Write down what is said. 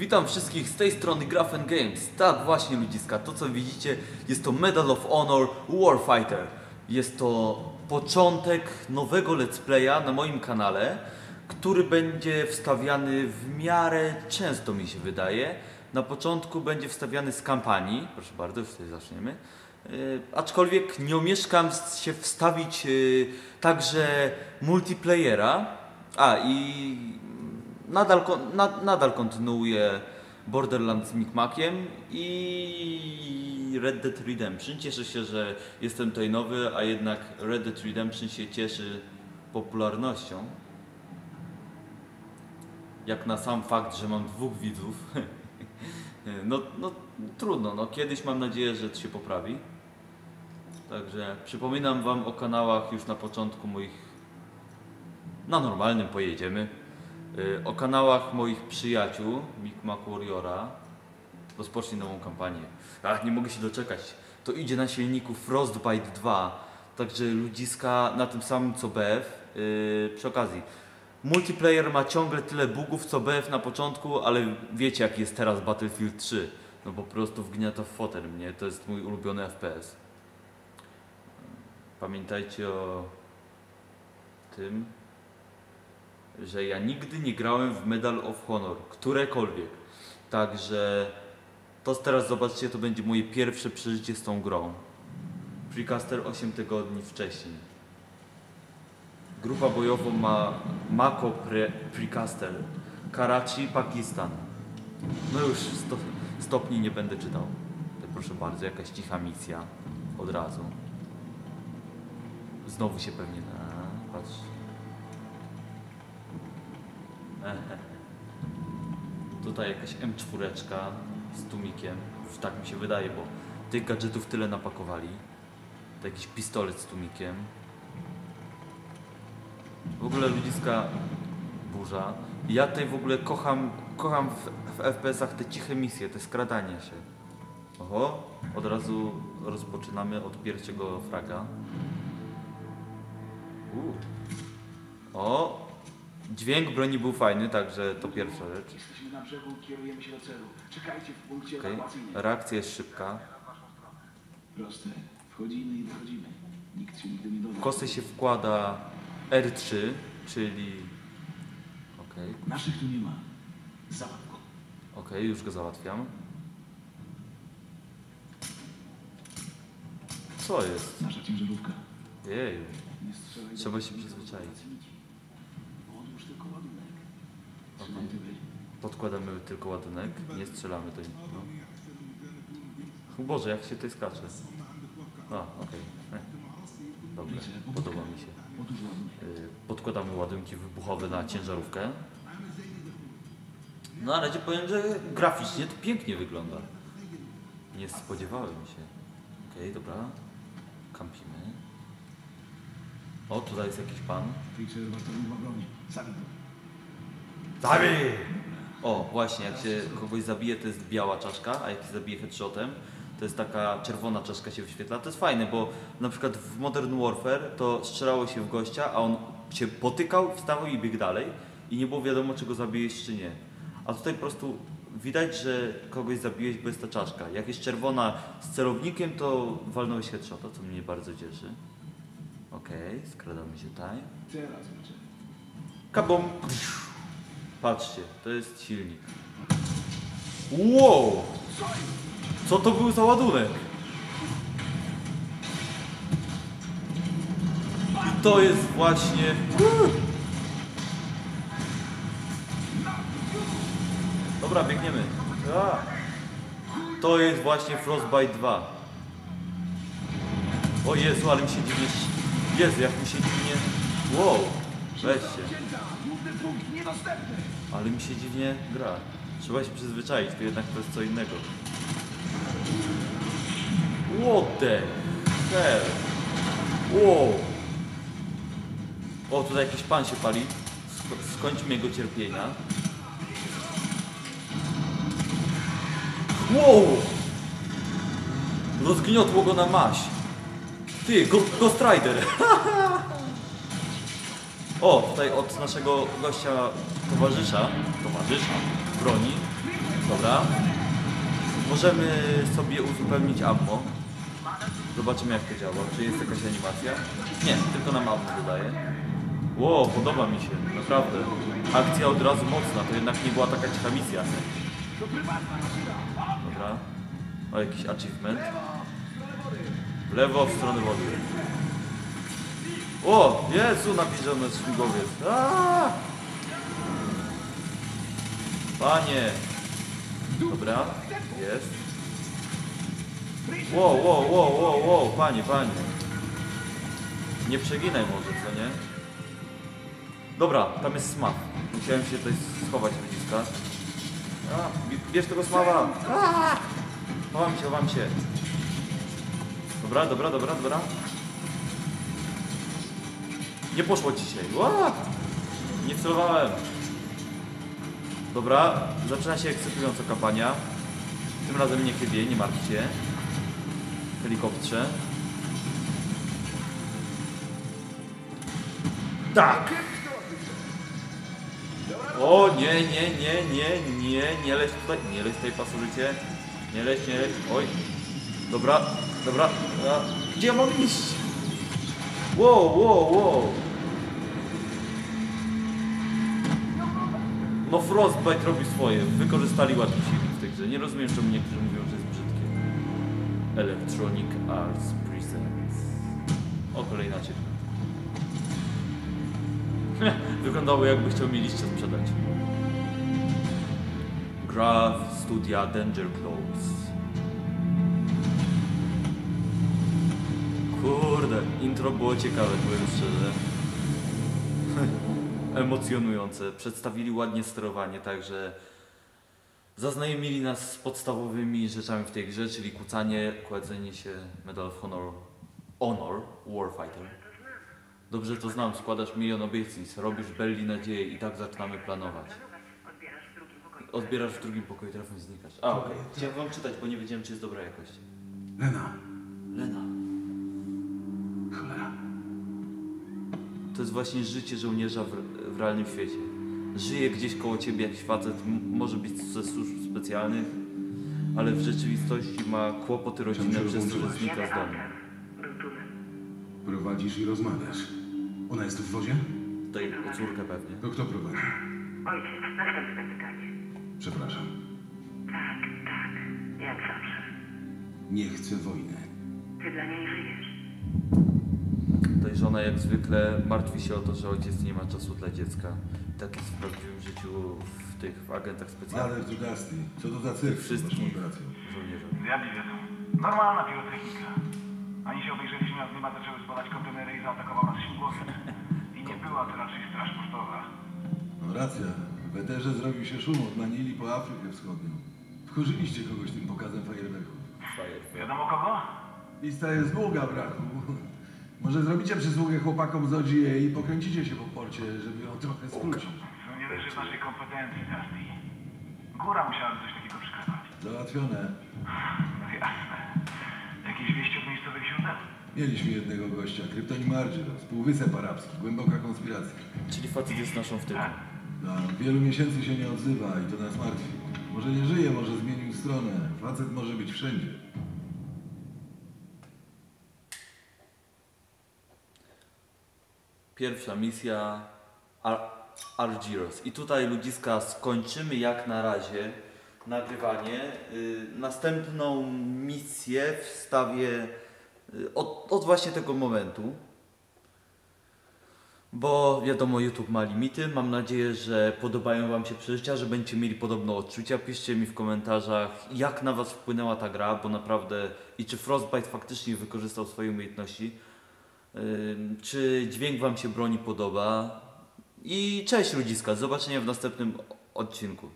Witam wszystkich z tej strony Grafen Games. Tak, właśnie ludziska, to co widzicie jest to Medal of Honor Warfighter. Jest to początek nowego let's playa na moim kanale, który będzie wstawiany w miarę często mi się wydaje. Na początku będzie wstawiany z kampanii, proszę bardzo, już tutaj zaczniemy. Yy, aczkolwiek nie omieszkam się wstawić yy, także multiplayera. A i nadal, kon- na, nadal kontynuuję Borderlands z Micmaciem i Red Dead Redemption. Cieszę się, że jestem tutaj nowy, a jednak Red Dead Redemption się cieszy popularnością. Jak na sam fakt, że mam dwóch widzów. No, no trudno, no kiedyś mam nadzieję, że to się poprawi. Także przypominam Wam o kanałach już na początku moich. Na normalnym pojedziemy. Y, O kanałach moich przyjaciół, Micmac Warriora. Rozpocznij nową kampanię. Ach, nie mogę się doczekać. To idzie na silniku Frostbite 2. Także ludziska na tym samym co BF. Yy, przy okazji, multiplayer ma ciągle tyle bugów co BF na początku, ale wiecie jaki jest teraz Battlefield 3. No po prostu wgniata w fotel mnie. To jest mój ulubiony FPS. Pamiętajcie o tym, że ja nigdy nie grałem w Medal of Honor, którekolwiek. Także to teraz zobaczcie, to będzie moje pierwsze przeżycie z tą grą. Precaster 8 tygodni wcześniej. Grupa bojową ma Mako Pre Precaster, Karachi, Pakistan. No już sto stopni nie będę czytał. To proszę bardzo, jakaś cicha misja. Od razu. Znowu się pewnie... A, patrz. Tutaj jakaś M4 z tumikiem. Tak mi się wydaje, bo tych gadżetów tyle napakowali. To jakiś pistolet z tumikiem. W ogóle ludziska burza. Ja tutaj w ogóle kocham, kocham w, w FPS-ach te ciche misje, te skradanie się. Oho, od razu rozpoczynamy od pierwszego fraga. U. O, dźwięk broni był fajny, także to pierwsza rzecz. Jesteśmy na brzegu, kierujemy się do celu. Czekajcie w punkcie Okay. Reakcja jest szybka. Proste. Wchodzimy i wychodzimy. Nikt się nigdy nie doda. Kosy się wkłada R3, czyli... Okej, Naszych tu nie ma. Załatw go. okej, już go załatwiam. Co jest? Nasza ciężarówka. Jeju, trzeba się przyzwyczaić. Odłóż tylko ładunek. Okej. Trzymaj tyły. Podkładamy tylko ładunek, nie strzelamy do nikogo. O Boże, jak się tutaj skacze. A, okej. Okay. Dobrze, podoba mi się. Y, Podkładamy ładunki wybuchowe na ciężarówkę. No na razie powiem, że graficznie to pięknie wygląda. Nie spodziewałem się. Okej, dobra. Kampimy. O, tutaj jest jakiś pan. Go. Zabij! O, właśnie, jak się kogoś zabije, to jest biała czaszka, a jak się zabije headshotem, to jest taka czerwona czaszka się wyświetla. To jest fajne, bo na przykład w Modern Warfare to strzelało się w gościa, a on się potykał, wstawał i biegł dalej i nie było wiadomo, czy go zabijesz, czy nie. A tutaj po prostu widać, że kogoś zabiłeś, bo jest ta czaszka. Jak jest czerwona z celownikiem, to walnąłeś headshota, co mnie bardzo cieszy. Okej, skradamy się tutaj. Kabum! Patrzcie, to jest silnik. Wow! Co to był za ładunek? I to jest właśnie... Dobra, biegniemy. To jest właśnie Frostbite 2. O Jezu, ale mi się dziwnie... Jezu, jak mi się dziwnie... Wow! Weźcie. Niedostępny. Ale mi się dziwnie gra. Trzeba się przyzwyczaić, to jednak to jest co innego. What the hell? Wow. O, tutaj jakiś pan się pali. Sk- skończmy jego cierpienia. Wow! Rozgniotło go na maś. Ty, Ghost Rider. O, tutaj od naszego gościa towarzysza, towarzysza broni, Dobra. Możemy sobie uzupełnić ammo. Zobaczymy jak to działa. Czy jest jakaś animacja? Nie, tylko nam ammo dodaje. Ło, podoba mi się, naprawdę. Akcja od razu mocna, to jednak nie była taka cicha misja. Dobra. O, jakiś achievement. W lewo, w stronę wody. O, Jezu, nabliżony śmigłowiec. Aaaa! Panie. Dobra, jest. Wow, wow, wow, wow, wow, panie, panie. Nie przeginaj może, co nie? Dobra, tam jest smaw. Musiałem się tutaj schować ludziska. A, bi- bierz tego smawa. Chowam się, chowam się. Dobra, dobra, dobra, dobra. Nie poszło dzisiaj. Ła! Nie celowałem. Dobra, zaczyna się ekscytująco kampania. Tym razem nie chybie, nie martw się. Helikoptrze. Tak! O nie, nie, nie, nie, nie, nie leć tutaj, nie leć tutaj pasożycie. Nie leć, nie leć, oj. Dobra, dobra, dobra. Gdzie ja mam iść? Wow, wow, wow. No Frostbite robi swoje, wykorzystali ładnie silnik w tej grze. Nie rozumiem czemu niektórzy mówią, że jest brzydkie. Electronic Arts Presents. O, kolejna ciepła. Wyglądało jakby chciał mi liście sprzedać. Graph Studia Danger Close. Kurde, intro było ciekawe, powiem szczerze. Emocjonujące. Przedstawili ładnie sterowanie, także zaznajomili nas z podstawowymi rzeczami w tej grze, czyli kucanie, kładzenie się, Medal of Honor, Honor, Warfighter. Dobrze to znam, składasz milion obietnic, robisz belli nadzieję i tak zaczynamy planować. Odbierasz w drugim pokoju, telefon znikasz. A, okej. Chciałem wam czytać, bo nie wiedziałem, czy jest dobra jakość. Lena. Lena. Jest właśnie życie żołnierza w, w realnym świecie. Żyje gdzieś koło ciebie jakiś facet, może być ze służb specjalnych, ale w rzeczywistości ma kłopoty rodzinne przez to, że znika z domu. Prowadzisz i rozmawiasz. Ona jest w wozie? Tutaj o córkę pewnie. To kto prowadzi? Ojciec, następne pytanie. Przepraszam. Tak, tak, jak zawsze. Nie chcę wojny. Ty dla niej żyjesz. Tutaj żona jak zwykle martwi się o to, że ojciec nie ma czasu dla dziecka. Tak jest w prawdziwym życiu w tych w agentach specjalnych. Ale tu gasty. Co to za cyrk wszystkich żołnierzy. Diabli wiedzą. Normalna pirotechnika. Ani się obejrzeliśmy, a z nieba zaczęły spadać kontenery i zaatakował nas śmigłowiec. I nie była to raczej straż pocztowa. No racja. W Eterze zrobił się szum od Manili po Afrykę Wschodnią. Wkurzyliście kogoś tym pokazem fajerwerków. Fire. Wiadomo kogo? Lista jest długa, brachu. Może zrobicie przysługę chłopakom z OGA i pokręcicie się po porcie, żeby ją trochę skrócić. To nie leży w naszej kompetencji, Dusty. Góra musiałaby coś takiego przykrywać. Załatwione. No jasne. Jakieś wieści od miejscowych źródeł? Mieliśmy jednego gościa, kryptonim Argyros, Półwysep Arabski, głęboka konspiracja. Czyli facet jest naszą wtyczką. No, wielu miesięcy się nie odzywa i to nas martwi. Może nie żyje, może zmienił stronę. Facet może być wszędzie. Pierwsza misja Ar Argyros. I tutaj ludziska skończymy jak na razie nagrywanie. Y, następną misję wstawię y, od, od właśnie tego momentu. Bo wiadomo, YouTube ma limity. Mam nadzieję, że podobają Wam się przeżycia, że będziecie mieli podobne odczucia. Piszcie mi w komentarzach, jak na Was wpłynęła ta gra, bo naprawdę i czy Frostbite faktycznie wykorzystał swoje umiejętności. Czy dźwięk Wam się broni podoba? I cześć ludziska, zobaczenia w następnym odcinku.